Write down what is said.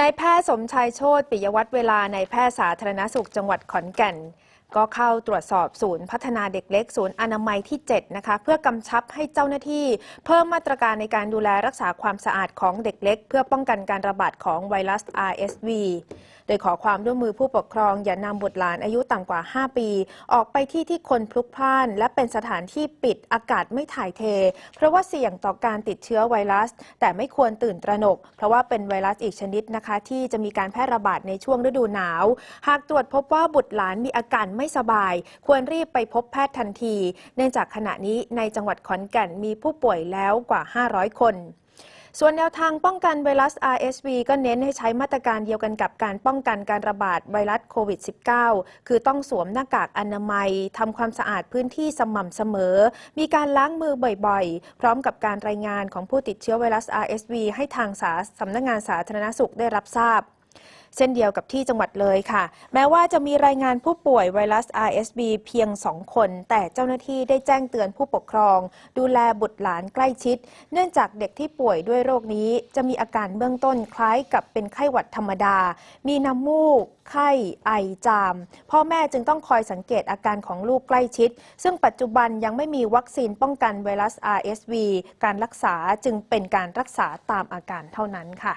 นายแพทย์สมชายโชติปิยวัฒน์เวลาในายแพทย์สาธารณสุขจังหวัดขอนแก่น ก็เข้าตรวจสอบศูนย์พัฒนาเด็กเล็ก ศูนย์อนามัยที่ 7 นะคะ เพื่อกำชับให้เจ้าหน้าที่ เพิ่มมาตรการในการดูแลรักษาความสะอาดของเด็กเล็ก เพื่อป้องกันการระบาดของไวรัส RSV โดยขอความร่วมมือผู้ปกครอง อย่านำบุตรหลานอายุต่ำกว่า 5 ปี ออกไปที่ที่คนพลุกพล่าน และเป็นสถานที่ปิดอากาศไม่ถ่ายเท เพราะว่าเสี่ยงต่อการติดเชื้อไวรัส แต่ไม่ควรตื่นตระหนก เพราะว่าเป็นไวรัสอีกชนิดนะคะ ที่จะมีการแพร่ระบาดในช่วงฤดูหนาว หากตรวจพบว่าบุตรหลานมีอาการไม่สบาย ควรรีบไปพบแพทย์ทันที เนื่องจากขณะนี้ในจังหวัดขอนแก่นมีผู้ป่วยแล้วกว่า 500 คนส่วนแนวทางป้องกันไวรัส RSV ก็เน้นให้ใช้มาตรการเดียวกันกับการป้องกันการระบาดไวรัสโควิด -19 คือต้องสวมหน้ากากอนามัยทำความสะอาดพื้นที่สม่ำเสมอ มีการล้างมือบ่อยๆ พร้อมกับการรายงานของผู้ติดเชื้อไวรัส RSV ให้ทางสาสำนักงานสาธารณสุขได้รับทราบ เช่นเดียวกับที่จังหวัดเลยค่ะ แม้ว่าจะมีรายงานผู้ป่วยไวรัส RSV เพียง 2 คน แต่เจ้าหน้าที่ได้แจ้งเตือนผู้ปกครอง ดูแลบุตรหลานใกล้ชิด เนื่องจากเด็กที่ป่วยด้วยโรคนี้ จะมีอาการเบื้องต้นคล้ายกับเป็นไข้หวัดธรรมดา มีน้ำมูก ไข้ ไอจาม พ่อแม่จึงต้องคอยสังเกตอาการของลูกใกล้ชิด ซึ่งปัจจุบันยังไม่มีวัคซีนป้องกันไวรัส RSV การรักษาจึงเป็นการรักษาตามอาการเท่านั้นค่ะ